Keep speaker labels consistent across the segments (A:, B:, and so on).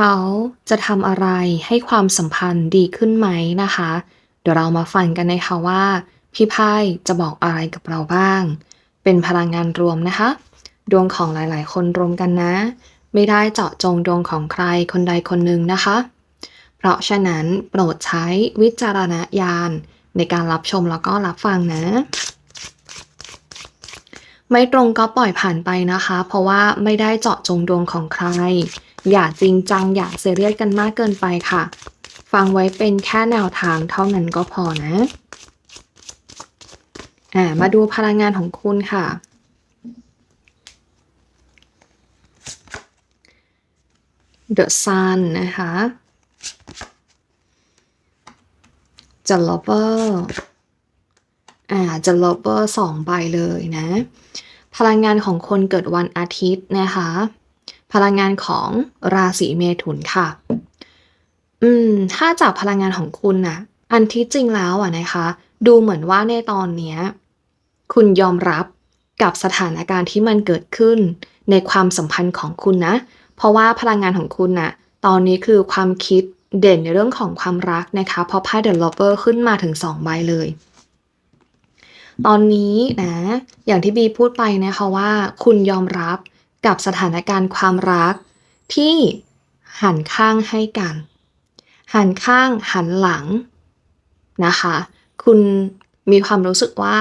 A: เขาจะทำอะไรให้ความสัมพันธ์ดีขึ้นไหมนะคะ เดี๋ยวเรามาฟังกันนะคะว่า พี่ไพ่จะบอกอะไรกับเราบ้าง เป็นพลังงานรวมนะคะ ดวงของหลายๆ คนรวมกันนะ ไม่ได้เจาะจงดวงของใครคนใดคนหนึ่งนะคะ เพราะฉะนั้นโปรดใช้วิจารณญาณในการรับชมแล้วก็รับฟังนะ ไม่ตรงก็ปล่อยผ่านไปนะคะ เพราะว่าไม่ได้เจาะจงดวงของใคร อย่าจริงจังอย่าเซเรียสกันมากเกินไปค่ะ ฟังไว้เป็นแค่แนวทางเท่านั้นก็พอนะอ่ามาดูพลังงานของคุณค่ะ The Sun นะคะ The Lover อ่า The Lover สองใบเลยนะ พลังงานของคนเกิดวันอาทิตย์นะคะ พลังงานของราศีเมถุนค่ะ อืม ถ้าจากพลังงานของคุณน่ะ อันที่จริงแล้วอะนะคะ ดูเหมือนว่าในตอนเนี้ย คุณยอมรับกับสถานการณ์ที่มันเกิดขึ้นในความสัมพันธ์ของคุณนะ เพราะว่าพลังงานของคุณน่ะ ตอนนี้คือความคิดเด่นในเรื่องของความรักนะคะ เพราะไพ่ The Lover ขึ้นมาถึงสองใบเลย ตอนนี้นะอย่างที่บีพูดไปนะคะว่า คุณยอมรับกับสถานการณ์ความรักที่หันข้างให้กัน หันข้างหันหลังนะคะ คุณมีความรู้สึกว่า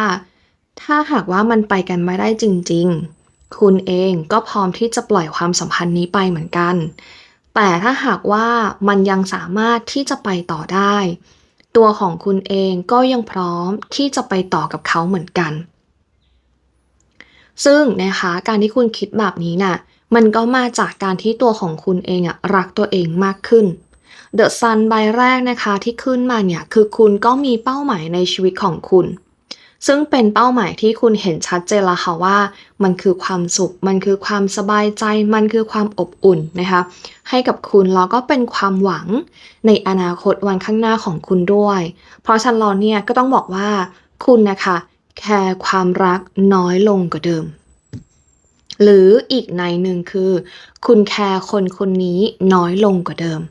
A: ถ้าหากว่ามันไปกันไม่ได้จริง ๆ คุณเองก็พร้อมที่จะปล่อยความสัมพันธ์นี้ไปเหมือนกัน แต่ถ้าหากว่ามันยังสามารถที่จะไปต่อได้ ตัวของคุณเองก็ยังพร้อมที่จะไปต่อกับเขาเหมือนกัน ซึ่งนะคะการที่คุณคิดแบบนี้น่ะมันก็มาจากการที่ตัวของคุณเองอะรักตัวเองมากขึ้น The Sun ใบแรกนะคะที่ขึ้นมาเนี่ยคือคุณก็มีเป้าหมายในชีวิตของคุณ ซึ่งเป็นเป้าหมายที่คุณเห็นชัดเจนล้วค่ะว่า มันคือความสุข มันคือความสบายใจ มันคือความอบอุ่นนะคะให้กับคุณแล้วก็เป็นความหวังในอนาคตวันข้างหน้าของคุณด้วย เพราะฉะนันแล้วเนี่ยก็ต้องบอกว่าคุณนะคะแคร์ความรักน้อยลงกว่าเดิม หรืออีกในหนึ่งคือ คุณแคร์คนคนนี้น้อยลงกว่าเดิม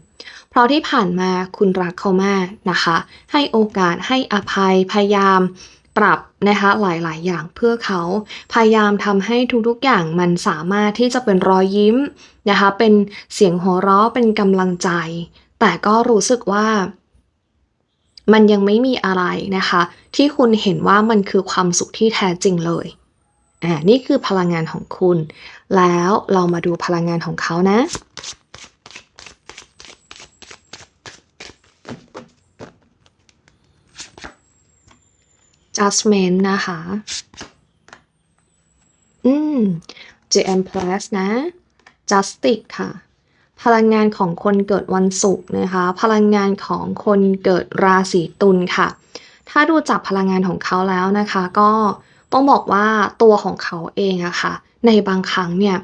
A: เพราะที่ผ่านมาคุณรักเขามากนะคะ ให้โอกาสให้อภัยพยายาม ปรับนะคะหลายๆ อย่างเพื่อเขาพยายามทำให้ทุกๆอย่างมันสามารถที่จะเป็นรอยยิ้มนะคะเป็นเสียงหัวเราะเป็นกำลังใจ แต่ก็รู้สึกว่ามันยังไม่มีอะไรนะคะ ที่คุณเห็นว่ามันคือความสุขที่แท้จริงเลยอ่านี่คือพลังงานของคุณ แล้วเรามาดูพลังงานของเขานะ judgment นะคะ อืม JM plus นะ justice ค่ะ พลังงานของคนเกิดวันศุกร์นะคะ พลังงานของคนเกิดราศีตุลค่ะ ถ้าดูจากพลังงานของเขาแล้วนะคะ ก็ต้องบอกว่าตัวของเขาเองอะค่ะ ในบางครั้งเนี่ย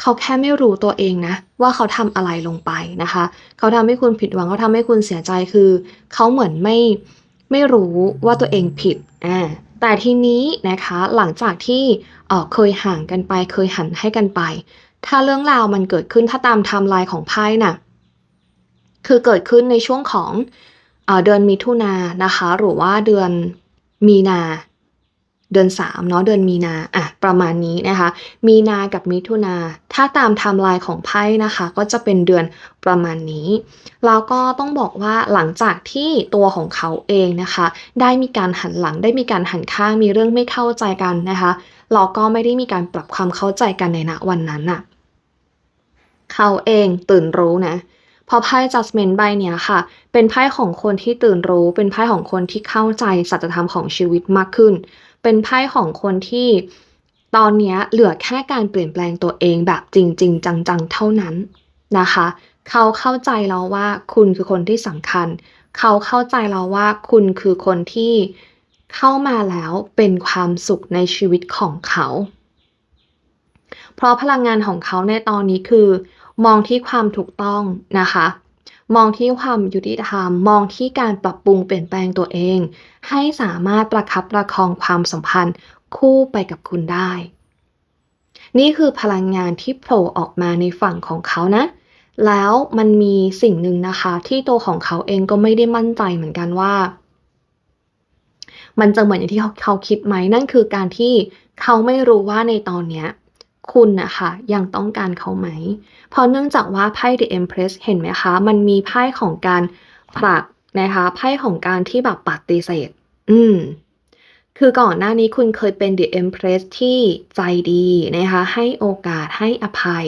A: เขาแค่ไม่รู้ตัวเองนะ ว่าเขาทำอะไรลงไปนะคะ เขาทำให้คุณผิดหวังเขาทำให้คุณเสียใจคือ เขาเหมือนไม่ ไม่รู้ว่าตัวเองผิดอ่าแต่ทีนี้นะคะหลังจากที่เเคยห่างกันไป เคยหันให้กันไป ถ้าเรื่องราวมันเกิดขึ้นถ้าตามไทม์ไลน์ของไพ่น่ะคือเกิดขึ้นในช่วงของเอเดือนมิถุนายนะคะ หรือว่าเดือนมีนา เดือนสามเนาะเดือนมีนาอะประมาณนี้นะคะ มีนากับมิถุนาถ้าตามไทม์ไลน์ของไพ่นะคะ ก็จะเป็นเดือนประมาณนี้ แล้วก็ต้องบอกว่าหลังจากที่ตัวของเขาเองนะคะ ได้มีการหันหลังได้มีการหันข้างมีเรื่องไม่เข้าใจกันนะคะเราก็ไม่ได้มีการปรับความเข้าใจกันในณวันนั้นน่ะเขาเองตื่นรู้นะพอไพ่ judgment ใบเนี้ยค่ะ เป็นไพ่ของคนที่ตื่นรู้ เป็นไพ่ของคนที่เข้าใจสัจธรรมของชีวิตมากขึ้น เป็นไพ่ของคนที่ตอนนี้เหลือแค่การเปลี่ยนแปลงตัวเองแบบจริง ๆ จังๆ เท่านั้นนะคะ เขาเข้าใจแล้วว่าคุณคือคนที่สำคัญ เขาเข้าใจแล้วว่าคุณคือคนที่เข้ามาแล้วเป็นความสุขในชีวิตของเขา เพราะพลังงานของเขาในตอนนี้คือ มองที่ความถูกต้องนะคะ มองที่ความยุติธรรม มองที่การปรับปรุงเปลี่ยนแปลงตัวเอง ให้สามารถประคับประคองความสัมพันธ์คู่ไปกับคุณได้ นี่คือพลังงานที่โผล่ออกมาในฝั่งของเขานะ แล้วมันมีสิ่งหนึ่งนะคะ ที่ตัวของเขาเองก็ไม่ได้มั่นใจเหมือนกันว่า มันจะเหมือนอย่างที่เขาเขาคิดไหมนั่นคือการที่เขาไม่รู้ว่าในตอนเนี้ย คุณนะคะยังต้องการเขาไหม เพราะเนื่องจากว่าไพ่ The Empress เห็นไหมคะ มันมีไพ่ของการผลักนะคะไพ่ของการที่แบบปฏิเสธ อืม คือก่อนหน้านี้คุณเคยเป็น The Empress ที่ใจดีนะคะให้โอกาสให้อภัย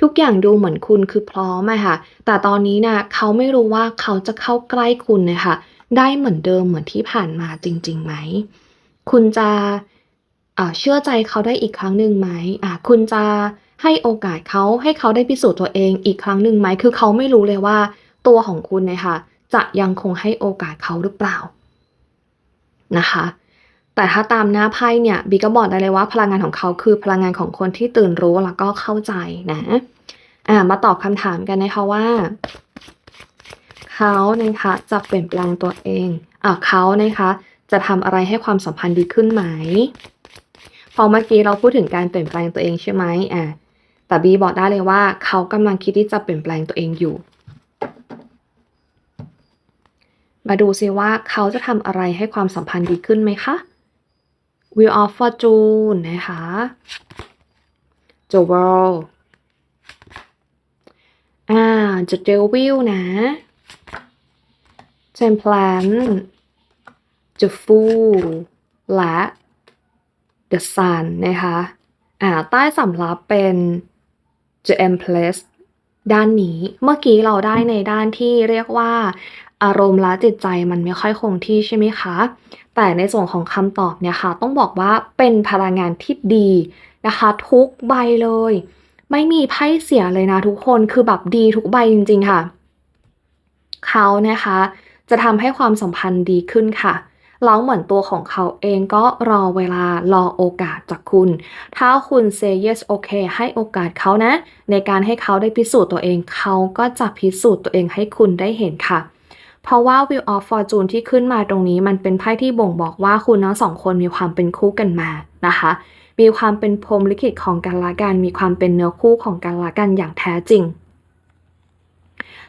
A: ทุกอย่างดูเหมือนคุณคือพร้อมอะค่ะ แต่ตอนนี้น่ะเขาไม่รู้ว่าเขาจะเข้าใกล้คุณนะคะได้เหมือนเดิมเหมือนที่ผ่านมาจริงๆไหม คุณจะ เชื่อใจเขาได้อีกครั้งหนึ่งไหมคุณจะให้โอกาสเขาให้เขาได้พิสูจน์ตัวเองอีกครั้งหนึ่งไหม คือเขาไม่รู้เลยว่าตัวของคุณเนี่ยค่ะ จะยังคงให้โอกาสเขาหรือเปล่านะคะ แต่ถ้าตามหน้าไพ่เนี่ยบีก็บอกได้เลยว่าพลังงานของเขาคือพลังงานของคนที่ตื่นรู้แล้วก็เข้าใจนะอ่ามาตอบคำถามกันนะคะว่า เขานะคะจะเปลี่ยนแปลงตัวเองอ่าเขานะคะจะทำอะไรให้ความสัมพันธ์ดีขึ้นไหม พอเมื่อกี้เราพูดถึงการเปลี่ยนแปลงตัวเองใช่ไหมอ่าแต่บีบอกได้เลยว่าเขากำลังคิดที่จะเปลี่ยนแปลงตัวเองอยู่ มาดูซิว่าเขาจะทำอะไรให้ความสัมพันธ์ดีขึ้นไหมคะ Wheel of Fortune นะคะ The World อ่า The Devil นะ Temperance The Fool และ The Sun นะคะอ่าใต้สำรับเป็น The Empress ด้านนี้เมื่อกี้เราได้ในด้านที่เรียกว่า อารมณ์และจิตใจมันไม่ค่อยคงที่ใช่ไหมคะ แต่ในส่วนของคำตอบเนี่ยค่ะ ต้องบอกว่าเป็นพลังงานที่ดีนะคะ ทุกใบเลย ไม่มีไพ่เสียเลยนะทุกคนคือแบบดีทุกใบจริง ๆ ค่ะ เขานะคะ จะทำให้ความสัมพันธ์ดีขึ้นค่ะ แล้วเหมือนตัวของเขาเองก็รอเวลารอโอกาสจากคุณ ถ้าคุณ say yes โอเคให้โอกาสเขานะ ในการให้เขาได้พิสูจน์ตัวเองเขาก็จะพิสูจน์ตัวเองให้คุณได้เห็นค่ะเพราะว่า Wheel of Fortune ที่ขึ้นมาตรงนี้มันเป็นไพ่ที่บ่งบอกว่าคุณทั้งสองคนมีความเป็นคู่กันมานะคะ มีความเป็นพรมลิขิตของกันและกัน มีความเป็นเนื้อคู่ของกันและกันอย่างแท้จริง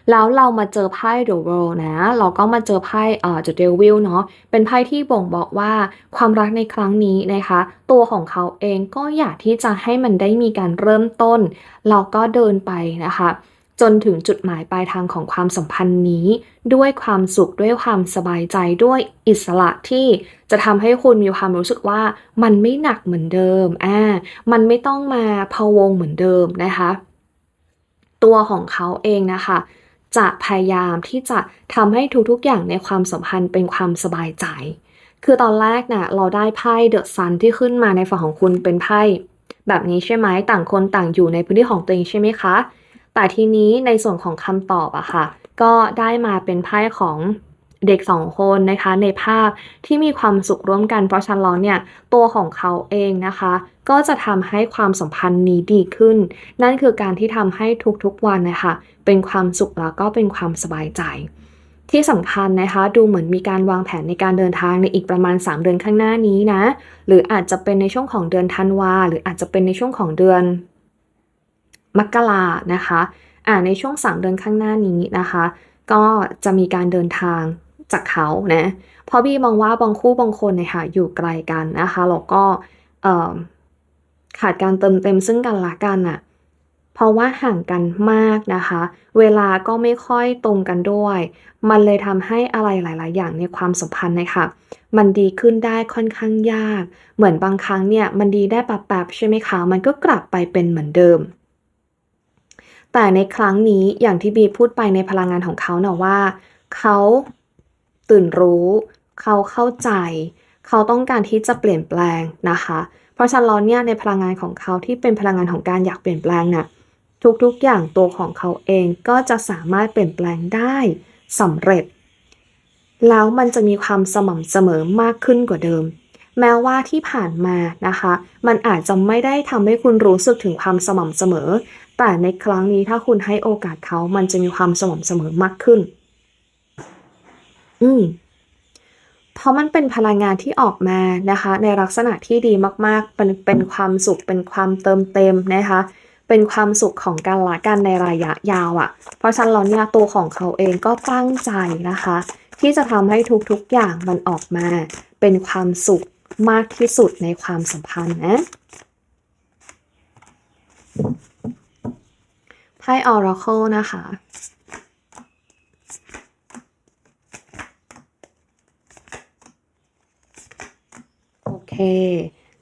A: แล้วเรามาเจอไพ่ The World นะ เราก็มาเจอไพ่เอ่อ The Devil เนาะเป็นไพ่ที่บ่งบอกว่าความรักในครั้งนี้นะคะ ตัวของเขาเองก็อยากที่จะให้มันได้มีการเริ่มต้น เราก็เดินไปนะคะจนถึงจุดหมายปลายทางของความสัมพันธ์นี้ ด้วยความสุขด้วยความสบายใจด้วยอิสระที่จะทำให้คุณมีความรู้สึกว่ามันไม่หนักเหมือนเดิมอ่ามันไม่ต้องมาพะวงเหมือนเดิมนะคะ ตัวของเขาเองนะคะ จะพยายามที่จะทำให้ทุกๆอย่างในความสัมพันธ์เป็นความสบายใจ คือตอนแรกน่ะเราได้ไพ่เดอะซันที่ขึ้นมาในฝั่งของคุณเป็นไพ่แบบนี้ใช่ไหมต่างคนต่างอยู่ในพื้นที่ของตัวเองใช่ไหมคะ แต่ทีนี้ในส่วนของคำตอบอะค่ะ ก็ได้มาเป็นไพ่ของ เด็กสองคนนะคะในภาพที่มีความสุขร่วมกันเพราะฉะนั้นล้วเนี่ยตัวของเขาเองนะคะ ก็จะทำให้ความสัมพันธ์นี้ดีขึ้น นั่นคือการที่ทำให้ทุกๆวันนะคะเป็นความสุขแล้วก็เป็นความสบายใจ ที่สำคัญนะคะดูเหมือนมีการวางแผนในการเดินทางในอีกประมาณ 3 เดือนข้างหน้านี้นะ หรืออาจจะเป็นในช่วงของเดือนธันวาหรืออาจจะเป็นในช่วงของเดือนมกรานะคะอ่าในช่วง 3 เดือนข้างหน้านี้นะคะ ก็จะมีการเดินทาง จากเขานะเพราะบี้มองว่าบางคู่บางคนเนี่ยค่ะอยู่ไกลกันนะคะแล้วก็ขาดการเติมเต็มซึ่งกันและกันอะเพราะว่าห่างกันมากนะคะ เวลาก็ไม่ค่อยตรงกันด้วย มันเลยทำให้อะไรหลาย ๆ อย่างในความสัมพันธ์เนี่ยค่ะมันดีขึ้นได้ค่อนข้างยาก เหมือนบางครั้งเนี่ยมันดีได้แป๊บๆใช่ไหมคะ มันก็กลับไปเป็นเหมือนเดิม แต่ในครั้งนี้อย่างที่บีพูดไปในพลังงานของเขาเนาะว่า เขา ตื่นรู้ เขาเข้าใจ เขาต้องการที่จะเปลี่ยนแปลงนะคะ เพราะฉะนั้นเนี่ยในพลังงานของเขาที่เป็นพลังงานของการอยากเปลี่ยนแปลงน่ะทุกๆอย่างตัวของเขาเองก็จะสามารถเปลี่ยนแปลงได้สำเร็จ แล้วมันจะมีความสม่ำเสมอมากขึ้นกว่าเดิม แม้ว่าที่ผ่านมานะคะ มันอาจจะไม่ได้ทำให้คุณรู้สึกถึงความสม่ำเสมอ แต่ในครั้งนี้ถ้าคุณให้โอกาสเขามันจะมีความสม่ำเสมอมากขึ้น อืมเพราะมันเป็นพลังงานที่ออกมานะคะ ในลักษณะที่ดีมากๆ เป็นเป็นความสุขเป็นความเติมเต็มนะคะ เป็นความสุขของกันและกันในระยะยาวอะ่ะ เพราะฉะนั้นแล้วเนี่ยตัวของเขาเองก็ตั้งใจนะคะ ที่จะทำให้ทุกๆอย่างมันออกมา เป็นความสุขมากที่สุดในความสัมพันธ์นะไพ่ Oracle นะคะ โอเค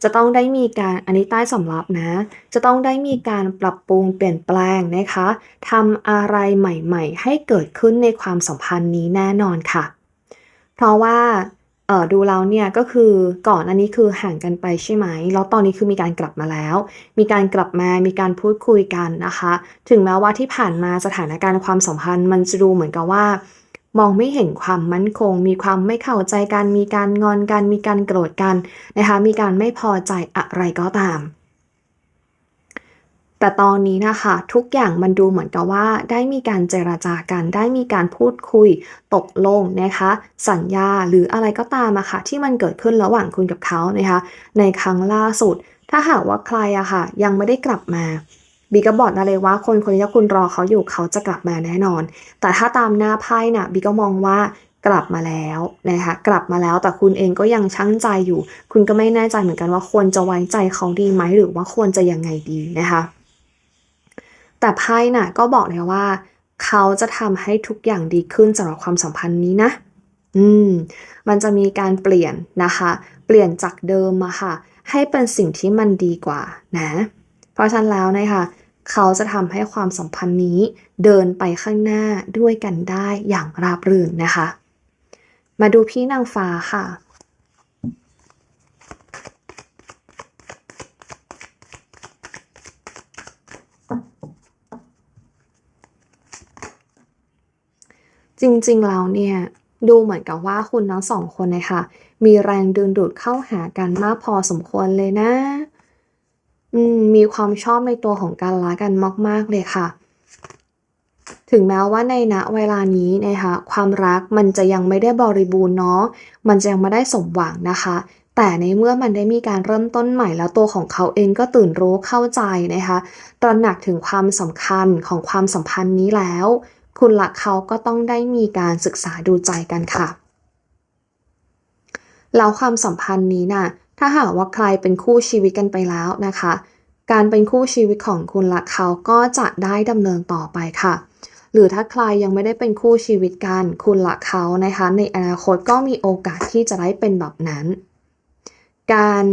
A: จะต้องได้มีการอันนี้ใต้สำรับนะ จะต้องได้มีการปรับปรุงเปลี่ยนแปลงนะคะทำอะไรใหม่ๆ ให้เกิดขึ้นในความสัมพันธ์นี้แน่นอนค่ะ เพราะว่าเออดูแล้วเนี่ยก็คือก่อนอันนี้คือห่างกันไปใช่ไหม แล้วตอนนี้คือมีการกลับมาแล้ว มีการกลับมามีการพูดคุยกันนะคะ ถึงแม้ว่าที่ผ่านมาสถานการณ์ความสัมพันธ์ มันจะดูเหมือนกับว่า มองไม่เห็นความมั่นคง มีความไม่เข้าใจกัน มีการงอนกัน มีการโกรธกันนะคะ มีการไม่พอใจอะไรก็ตาม แต่ตอนนี้นะคะ ทุกอย่างมันดูเหมือนกับว่า ได้มีการเจราจากัน ได้มีการพูดคุย ตกลงนะคะ สัญญาหรืออะไรก็ตามอะค่ะ ที่มันเกิดขึ้นระหว่างคุณกับเขานะคะ ในครั้งล่าสุด ถ้าหากว่าใครอะค่ะ ยังไม่ได้กลับมา บีก็บอกได้เลยว่าคนคนนี้ถ้าคุณรอเขาอยู่เขาจะกลับมาแน่นอน แต่ถ้าตามหน้าไพ่น่ะบีก็มองว่ากลับมาแล้วนะคะกลับมาแล้วแต่คุณเองก็ยังชั่งใจอยู่ คุณก็ไม่แน่ใจเหมือนกันว่าควรจะไว้ใจเขาดีไหมหรือว่าควรจะยังไงดีนะคะแต่ไพ่น่ะก็บอกเลยว่า เขาจะทำให้ทุกอย่างดีขึ้นสำหรับความสัมพันธ์นี้นะอืมมันจะมีการเปลี่ยนนะคะ เปลี่ยนจากเดิมมาค่ะ ให้เป็นสิ่งที่มันดีกว่านะ เพราะฉะนั้นแล้วนะคะ เขาจะทำให้ความสัมพันธ์นี้เดินไปข้างหน้าด้วยกันได้อย่างราบรื่นนะคะ มาดูพี่นางฟ้าค่ะจริงๆ แล้วเนี่ยดูเหมือนกับว่าคุณทั้งสองคนเลยค่ะมีแรงดึงดูดเข้าหากันมากพอสมควรเลยนะ อืมมีความชอบในตัวของกันและกันมาก ๆ เลยค่ะ ถึงแม้ว่าในณเวลานี้นะคะความรักมันจะยังไม่ได้บริบูรณ์เนาะมันจะยังไม่ได้สมหวังนะคะ แต่ในเมื่อมันได้มีการเริ่มต้นใหม่แล้วตัวของเขาเองก็ตื่นรู้เข้าใจนะคะ ตระหนักถึงความสำคัญของความสัมพันธ์นี้แล้ว คุณละเขาก็ต้องได้มีการศึกษาดูใจกันค่ะแล้วความสัมพันธ์นี้น่ะ ถ้าหากว่าใครเป็นคู่ชีวิตกันไปแล้วนะคะ การเป็นคู่ชีวิตของคุณและเขาก็จะได้ดำเนินต่อไปค่ะ หรือถ้าใครยังไม่ได้เป็นคู่ชีวิตกันคุณละเขานะคะ ในอนาคตก็มีโอกาสที่จะได้เป็นแบบนั้น การ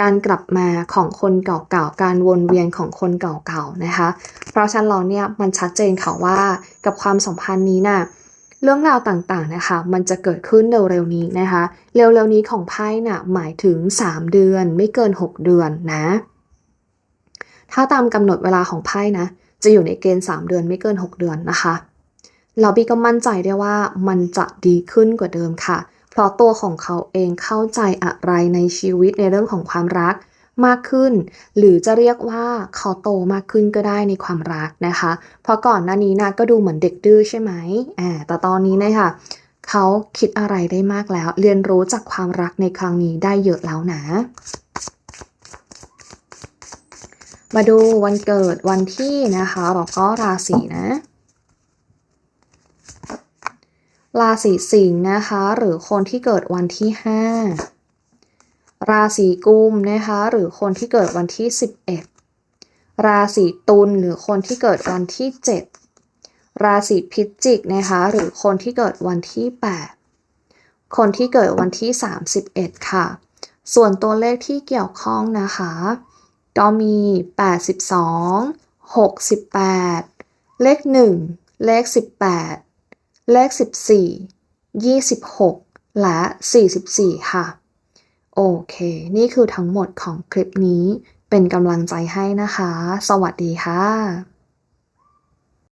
A: การกลับมาของคนเก่าๆ การวนเวียนของคนเก่าๆ นะคะ เพราะฉะนั้นเราเนี่ยมันชัดเจนค่ะว่ากับความสัมพันธ์นี้น่ะ เรื่องราวต่างๆนะคะ มันจะเกิดขึ้นเร็วๆนี้นะคะ เร็วๆนี้ของไพ่น่ะหมายถึง 3 เดือนไม่เกิน 6 เดือนนะ ถ้าตามกำหนดเวลาของไพ่นะ จะอยู่ในเกณฑ์ 3 เดือนไม่เกิน 6 เดือนนะคะเราบีก็มั่นใจได้ว่ามันจะดีขึ้นกว่าเดิมค่ะ เพราะตัวของเขาเองเข้าใจอะไรในชีวิตในเรื่องของความรัก มากขึ้น หรือจะเรียกว่าเขาโตมากขึ้นก็ได้ในความรักนะคะ เพราะก่อนหน้านี้นะก็ดูเหมือนเด็กดื้อใช่ไหมอ่าแต่ตอนนี้นะคะเขาคิดอะไรได้มากแล้ว เรียนรู้จากความรักในครั้งนี้ได้เยอะแล้วนะ มาดูวันเกิดวันที่นะคะแล้วก็ราศีนะราศีสิงห์นะคะ หรือคนที่เกิดวันที่ 5 ราศีกุมนะคะหรือคนที่เกิดวันที่ 11 ราศีตุลหรือคนที่เกิดวันที่ 7 ราศีพิจิกนะคะหรือคนที่เกิดวันที่ 8 คนที่เกิดวันที่ 31 ค่ะ ส่วนตัวเลขที่เกี่ยวข้องนะคะ ก็มี 82 68 เลข 1 เลข 18 เลข 14 26 และ 44 ค่ะ โอเค นี่คือทั้งหมดของคลิปนี้ เป็นกำลังใจให้นะคะ สวัสดีค่ะ